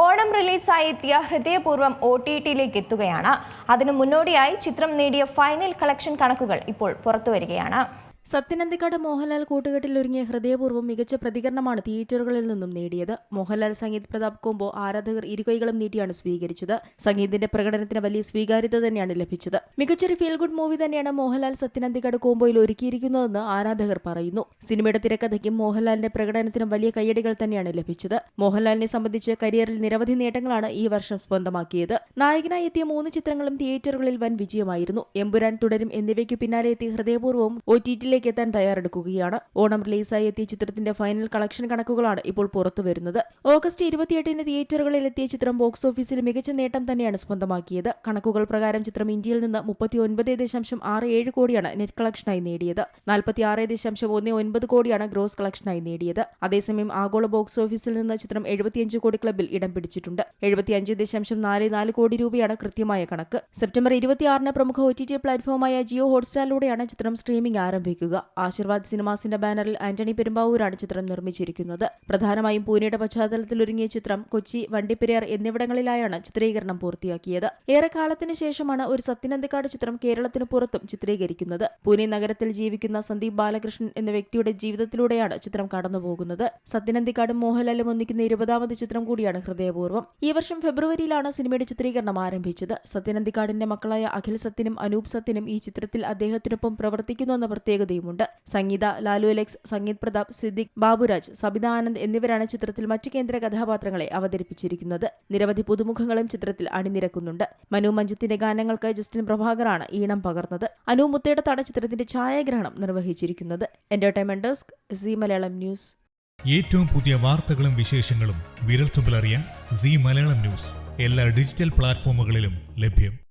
ഓണം റിലീസായി എത്തിയ ഹൃദയപൂർവം O T ടിയിലേക്ക് എത്തുകയാണ്. അതിനു മുന്നോടിയായി ചിത്രം നേടിയ ഫൈനൽ കളക്ഷൻ കണക്കുകൾ ഇപ്പോൾ പുറത്തുവരികയാണ് സത്യനന്ദിക്കാട് മോഹൻലാൽ കൂട്ടുകെട്ടിൽ ഒരുങ്ങിയ ഹൃദയപൂർവം മികച്ച പ്രതികരണമാണ് തിയേറ്ററുകളിൽ നിന്നും നേടിയത്. മോഹൻലാൽ സംഗീത് പ്രതാപ് കോംബോ ആരാധകർ ഇരുകൈകളും നീട്ടിയാണ് സ്വീകരിച്ചത്. സംഗീതിന്റെ പ്രകടനത്തിന് വലിയ സ്വീകാര്യത തന്നെയാണ് ലഭിച്ചത്. മികച്ചൊരു ഫീൽ ഗുഡ് മൂവി തന്നെയാണ് മോഹൻലാൽ സത്യനന്ദിക്കാട് കോംബോയിൽ ഒരുക്കിയിരിക്കുന്നതെന്ന് ആരാധകർ പറയുന്നു. സിനിമയുടെ തിരക്കഥയ്ക്കും മോഹൻലാലിന്റെ പ്രകടനത്തിനും വലിയ കയ്യടികൾ തന്നെയാണ് ലഭിച്ചത്. മോഹൻലാലിനെ സംബന്ധിച്ച് കരിയറിൽ നിരവധി നേട്ടങ്ങളാണ് ഈ വർഷം സ്വന്തമാക്കിയത്. നായകനായി എത്തിയ മൂന്ന് ചിത്രങ്ങളും തിയേറ്ററുകളിൽ വൻ വിജയമായിരുന്നു. എമ്പുരാൻ തുടരും എന്നിവയ്ക്ക് പിന്നാലെ എത്തി ഹൃദയപൂർവം ഒ ടി ടിയിലേക്ക് എത്താൻ തയ്യാറെടുക്കുകയാണ്. ഓണം റിലീസായി എത്തിയ ചിത്രത്തിന്റെ ഫൈനൽ കളക്ഷൻ കണക്കുകളാണ് ഇപ്പോൾ പുറത്തു വരുന്നത്. ഓഗസ്റ്റ് ഇരുപത്തിയെട്ടിന് തിയേറ്ററുകളിൽ എത്തിയ ചിത്രം ബോക്സ് ഓഫീസിൽ മികച്ച നേട്ടം തന്നെയാണ് സ്വന്തമാക്കിയത്. കണക്കുകൾ പ്രകാരം ചിത്രം ഇന്ത്യയിൽ നിന്ന് മുപ്പത്തി ഒൻപത് ദശാംശം ആറ് ഏഴ് കോടിയാണ് നെറ്റ് കളക്ഷനായി നേടിയത്. നാൽപ്പത്തി ആറ് ദശാംശം ഒന്ന് ഒൻപത് കോടിയാണ് ഗ്രോസ് കളക്ഷനായി നേടിയത്. അതേസമയം ആഗോള ബോക്സ് ഓഫീസിൽ നിന്ന് ചിത്രം എഴുപത്തിയഞ്ച് കോടി ക്ലബിൽ ഇടം പിടിച്ചിട്ടുണ്ട്. എഴുപത്തിയഞ്ച് ദശാംശം നാല് നാല് കോടി രൂപയാണ് കൃത്യമായ കണക്ക്. സെപ്റ്റംബർ ഇരുപത്തിയാറിന് പ്രമുഖ ഒ ടി ടി പ്ലാറ്റ്ഫോമായ ജിയോ ഹോട്ട്സ്റ്റാറിലൂടെയാണ് ചിത്രം സ്ട്രീമിംഗ് ആരംഭിക്കുക ആശീർവാദ് സിനിമാസിന്റെ ബാനറിൽ ആന്റണി പെരുമ്പാവൂരാണ് ചിത്രം നിർമ്മിച്ചിരിക്കുന്നത്. പ്രധാനമായും പൂനെയുടെ പശ്ചാത്തലത്തിൽ ഒരുങ്ങിയ ചിത്രം കൊച്ചി വണ്ടിപ്പെരിയാർ എന്നിവിടങ്ങളിലായാണ് ചിത്രീകരണം പൂർത്തിയാക്കിയത്. ഏറെ കാലത്തിന് ശേഷമാണ് ഒരു സത്യനന്ദിക്കാട് ചിത്രം കേരളത്തിന് പുറത്തും ചിത്രീകരിക്കുന്നത്. പൂനെ നഗരത്തിൽ ജീവിക്കുന്ന സന്ദീപ് ബാലകൃഷ്ണൻ എന്ന വ്യക്തിയുടെ ജീവിതത്തിലൂടെയാണ് ചിത്രം കടന്നുപോകുന്നത്. സത്യനന്ദിക്കാടും മോഹൻലാലും ഒന്നിക്കുന്ന ഇരുപതാമത് ചിത്രം കൂടിയാണ് ഹൃദയപൂർവം. ഈ വർഷം ഫെബ്രുവരിയിലാണ് സിനിമയുടെ ചിത്രീകരണം ആരംഭിച്ചത്. സത്യനന്ദിക്കാടിന്റെ മക്കളായ അഖിൽ സത്യനും അനൂപ് സത്യനും ഈ ചിത്രത്തിൽ അദ്ദേഹത്തിനൊപ്പം പ്രവർത്തിക്കുന്നുവെന്ന പ്രത്യേകതയുമുണ്ട് സംഗീത ലാലു അലക്സ് സംഗീത് പ്രതാപ് സിദ്ദിഖ് ബാബുരാജ് സബിത ആനന്ദ് എന്നിവരാണ് ചിത്രത്തിൽ മറ്റു കേന്ദ്ര കഥാപാത്രങ്ങളെ അവതരിപ്പിച്ചിരിക്കുന്നത്. നിരവധി പുതുമുഖങ്ങളും ചിത്രത്തിൽ അണിനിരക്കുന്നുണ്ട്. മനു മഞ്ജിത്തിന്റെ ഗാനങ്ങൾക്ക് ജസ്റ്റിൻ പ്രഭാകറാണ് ഈണം പകർന്നത്. അനു മുത്തേടത്താണ് ചിത്രത്തിന്റെ ഛായാഗ്രഹണം നിർവഹിച്ചിരിക്കുന്നത്. Entertainment desk Zee Malayalam news. ഏറ്റവും പുതിയ വാർത്തകളും വിശേഷങ്ങളും വിരൽത്തുമ്പിലറിയാൻ സി മലയാളം ന്യൂസ്. എല്ലാ ഡിജിറ്റൽ പ്ലാറ്റ്ഫോമുകളിലും ലഭ്യം.